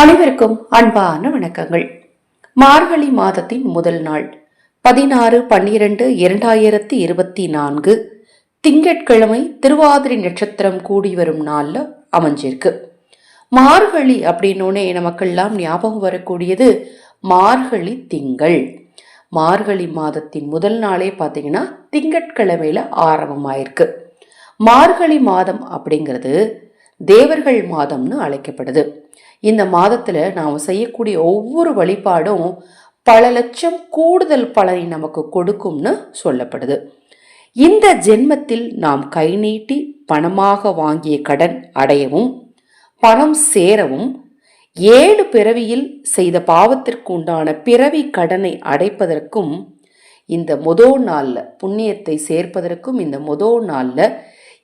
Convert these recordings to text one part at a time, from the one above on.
அனைவருக்கும் அன்பான வணக்கங்கள். மார்கழி மாதத்தின் முதல் நாள் பதினாறு பன்னிரண்டு இரண்டாயிரத்தி இருபத்தி நான்கு திங்கட்கிழமை திருவாதிரை நட்சத்திரம் கூடி வரும் நாளில் அமைஞ்சிருக்கு. மார்கழி அப்படின்னோடனே நமக்கெல்லாம் ஞாபகம் வரக்கூடியது மார்கழி திங்கள். மார்கழி மாதத்தின் முதல் நாளே பார்த்தீங்கன்னா திங்கட்கிழமையில ஆரம்பமாயிருக்கு. மார்கழி மாதம் அப்படிங்கிறது தேவர்கள் மாதம்னு அழைக்கப்படுது. இந்த மாதத்தில் நாம் செய்யக்கூடிய ஒவ்வொரு வழிபாடும் பல லட்சம் கூடுதல் பலனை நமக்கு கொடுக்கும்னு சொல்லப்படுது. இந்த ஜென்மத்தில் நாம் கை நீட்டி பணமாக வாங்கிய கடன் அடையவும் பணம் சேரவும் ஏழு பிறவியில் செய்த பாவத்திற்கு உண்டான பிறவி கடனை அடைப்பதற்கும் இந்த முதோ நாளில் புண்ணியத்தை சேர்ப்பதற்கும் இந்த முதோ நாளில்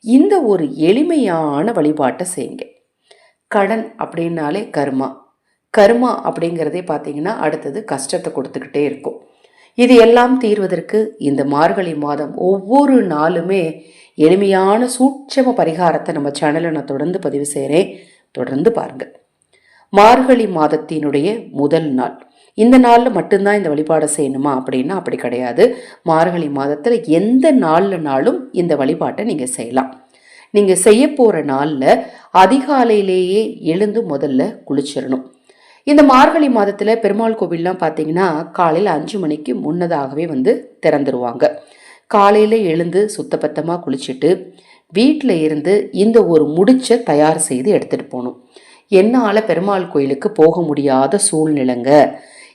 இந்த ஒரு எளிமையான வழிபாட்டை செய்யுங்க. கடன் அப்படின்னாலே கர்மா. கர்மா அப்படிங்கிறதே பார்த்தீங்கன்னா அடுத்தது கஷ்டத்தை கொடுத்துக்கிட்டே இருக்கும். இது எல்லாம் தீர்வதற்கு இந்த மார்கழி மாதம் ஒவ்வொரு நாளுமே எளிமையான சூட்சம பரிகாரத்தை நம்ம சேனலில் நான் தொடர்ந்து பதிவு செய்கிறேன் தொடர்ந்து பாருங்கள் மார்கழி மாதத்தினுடைய முதல் நாள். இந்த நாளில் மட்டும்தான் இந்த வழிபாடை செய்யணுமா அப்படின்னா அப்படி கிடையாது. மார்கழி மாதத்தில் எந்த நாள்லனாலும் இந்த வழிபாட்டை நீங்கள் செய்யலாம். நீங்கள் செய்ய போகிற நாளில் அதிகாலையிலேயே எழுந்து முதல்ல குளிச்சிடணும். இந்த மார்கழி மாதத்தில் பெருமாள் கோவில்லாம் பார்த்தீங்கன்னா காலையில் அஞ்சு மணிக்கு முன்னதாகவே வந்து திறந்துருவாங்க. காலையில் எழுந்து சுத்தபத்தமாக குளிச்சுட்டு வீட்டில் இருந்து இந்த ஒரு முடிச்சை தயார் செய்து எடுத்துகிட்டு போகணும். என்னால் பெருமாள் கோயிலுக்கு போக முடியாத சூழ்நிலைங்க.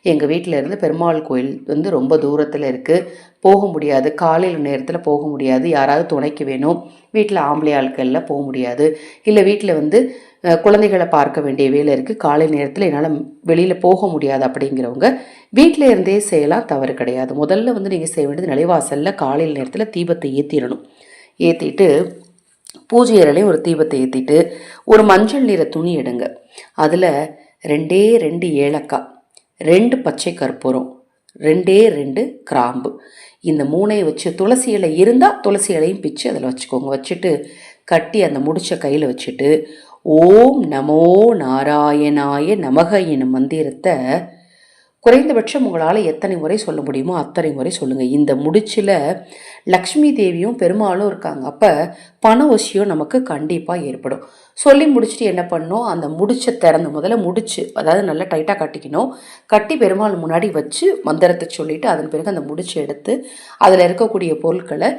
எங்கள் வீட்டில் இருந்து பெருமாள் கோயில் வந்து ரொம்ப தூரத்தில் இருக்குது போக முடியாது. காலையில் நேரத்தில் போக முடியாது. யாராவது துணைக்கு வேணும். வீட்டில் ஆம்பளை ஆட்களில் போக முடியாது. இல்லை வீட்டில் வந்து குழந்தைகளை பார்க்க வேண்டிய வேலை இருக்குது காலை நேரத்தில் என்னால் வெளியில் போக முடியாது அப்படிங்கிறவங்க வீட்டில் இருந்தே செய்யலாம். தவறு கிடையாது. முதல்ல வந்து நீங்கள் செய்ய வேண்டியது நிலைவாசலில் காலையில் நேரத்தில் தீபத்தை ஏற்றிடணும் ஏற்றிட்டு பூஜை அறையிலையும் ஒரு தீபத்தை ஏற்றிட்டு ஒரு மஞ்சள் நிற துணி எடுங்க. அதில் ரெண்டே ரெண்டு ஏலக்காய். ரெண்டு பச்சை கற்பூரம் ரெண்டே ரெண்டு கிராம்பு. இந்த மூணையை வச்சு துளசி இலை இருந்தால் துளசி இலையும் பிச்சு அதில் வச்சுக்கோங்க. வச்சுட்டு கட்டி அந்த முடிச்ச கையில் வச்சுட்டு ஓம் நமோ நாராயணாய நமக எனும் மந்திரத்தை குறைந்தபட்சம் உங்களால் எத்தனை முறை சொல்ல முடியுமோ அத்தனை முறை சொல்லுங்கள் இந்த முடிச்சில் லக்ஷ்மி தேவியும் பெருமாளும் இருக்காங்க. அப்போ பண வசியம் நமக்கு கண்டிப்பாக ஏற்படும். சொல்லி முடிச்சுட்டு என்ன பண்ணோம் அந்த முடிச்சை திறந்து முதல்ல முடிச்சு அதாவது நல்லா டைட்டாக கட்டிக்கணும். கட்டி பெருமாள் முன்னாடி வச்சு மந்திரத்தை சொல்லிவிட்டு அதன் பிறகு அந்த முடிச்சு எடுத்து அதில் இருக்கக்கூடிய பொருட்களை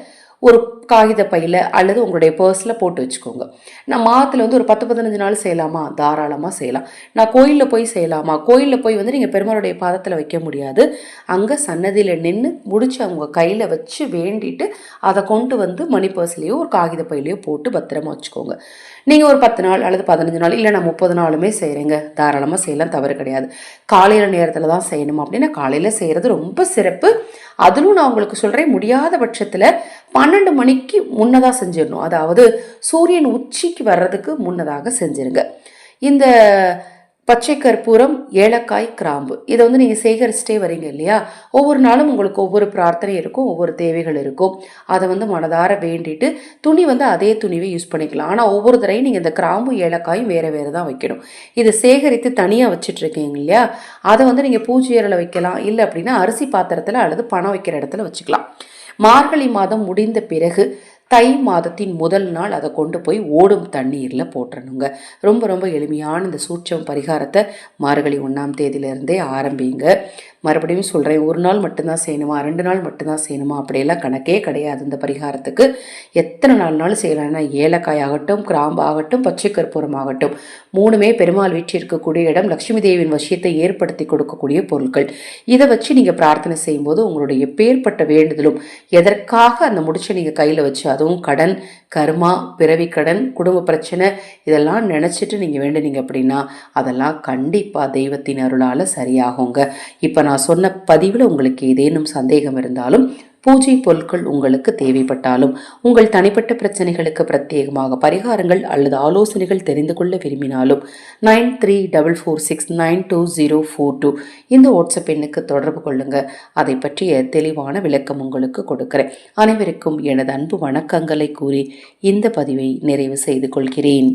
ஒரு காகித பையில் அல்லது உங்களுடைய பர்ஸில் போட்டு வச்சுக்கோங்க. நான் மாதத்தில் வந்து ஒரு பத்து பதினஞ்சு நாள் செய்யலாமா? தாராளமாக செய்யலாம். நான் கோயிலில் போய் செய்யலாமா? கோயிலில் போய் வந்து நீங்கள் பெருமாளுடைய பாதத்தில் வைக்க முடியாது. அங்கே சன்னதியில் நின்று முடிச்சு அவங்க கையில் வச்சு வேண்டிட்டு அதை கொண்டு வந்து மணி பர்ஸ்லேயோ ஒரு காகித பையிலையோ போட்டு பத்திரமா வச்சுக்கோங்க. நீங்கள் ஒரு பத்து நாள் அல்லது பதினஞ்சு நாள் இல்லை நான் முப்பது நாளுமே செய்கிறேங்க தாராளமாக செய்யலாம் தவறு கிடையாது. காலையில் நேரத்தில் தான் செய்யணும் அப்படின்னா காலையில் செய்கிறது ரொம்ப சிறப்பு. அதிலும் நான் உங்களுக்கு சொல்கிறேன் முடியாத பட்சத்தில் பன்னெண்டு மணிக்கு முன்னதாக செஞ்சிடணும். அதாவது சூரியன் உச்சிக்கு வர்றதுக்கு முன்னதாக செஞ்சிருங்க. இந்த பச்சை கற்பூரம் ஏலக்காய் கிராம்பு இதை வந்து நீங்கள் சேகரிச்சிட்டே வரீங்க இல்லையா? ஒவ்வொரு நாளும் உங்களுக்கு ஒவ்வொரு பிரார்த்தனை இருக்கும் ஒவ்வொரு தேவைகள் இருக்கும். அதை வந்து மனதார வேண்டிட்டு துணி வந்து அதே துணிவை யூஸ் பண்ணிக்கலாம். ஆனால் ஒவ்வொரு தடையும் நீங்கள் இந்த கிராம்பு ஏலக்காயும் வேறு வேறு தான் வைக்கணும். இதை சேகரித்து தனியாக வச்சுட்ருக்கீங்க இல்லையா? அதை வந்து நீங்கள் பூஜை அறையில் வைக்கலாம். இல்லை அப்படின்னா அரிசி பாத்திரத்தில் அல்லது பணம் வைக்கிற இடத்துல வச்சுக்கலாம். மார்கழி மாதம் முடிந்த பிறகு தை மாதத்தின் முதல் நாள் அதை கொண்டு போய் ஓடும் தண்ணீரில் போட்டுறணுங்க ரொம்ப ரொம்ப எளிமையான இந்த சூட்சம் பரிகாரத்தை மார்கழி ஒன்றாம் தேதியிலேருந்தே ஆரம்பிங்க. மறுபடியும் சொல்கிறேன் ஒரு நாள் மட்டும்தான் செய்யணுமா ரெண்டு நாள் மட்டும்தான் செய்யணுமா அப்படியெல்லாம் கணக்கே கிடையாது இந்த பரிகாரத்துக்கு. எத்தனை நாள் நாள் செய்யலாம்னா ஏலக்காய் ஆகட்டும் கிராம்பு ஆகட்டும் பச்சை கற்பூரம் ஆகட்டும். மூணுமே பெருமாள் வீட்டில் இருக்கக்கூடிய இடம் லட்சுமி தேவியின் வசியத்தை ஏற்படுத்தி கொடுக்கக்கூடிய பொருட்கள். இதை வச்சு நீங்கள் பிரார்த்தனை செய்யும்போது உங்களுடைய பேர்பட்ட வேண்டுதலும் எதற்காக அந்த முடிச்சை நீங்கள் கையில் வச்சு அதுவும் கடன் கர்மா பிறவி கடன் குடும்ப பிரச்சனை இதெல்லாம் நினச்சிட்டு நீங்கள் வேண்டுனீங்க அப்படின்னா அதெல்லாம் கண்டிப்பாக தெய்வத்தின் அருளால் சரியாகுங்க. இப்போ நான் சொன்ன பதிவில் உங்களுக்கு ஏதேனும் சந்தேகம் இருந்தாலும் பூஜை பொருட்கள் உங்களுக்கு தேவைப்பட்டாலும் உங்கள் தனிப்பட்ட பிரச்சனைகளுக்கு பிரத்யேகமாக பரிகாரங்கள் அல்லது ஆலோசனைகள் தெரிந்து கொள்ள விரும்பினாலும் nine three double four six nine two zero four two இந்த வாட்ஸ்அப் எண்ணுக்கு தொடர்பு கொள்ளுங்க. அதை பற்றிய தெளிவான விளக்கம் உங்களுக்கு கொடுக்கிறேன். அனைவருக்கும் எனது அன்பு வணக்கங்களை கூறி இந்த பதிவை நிறைவு செய்து கொள்கிறேன்.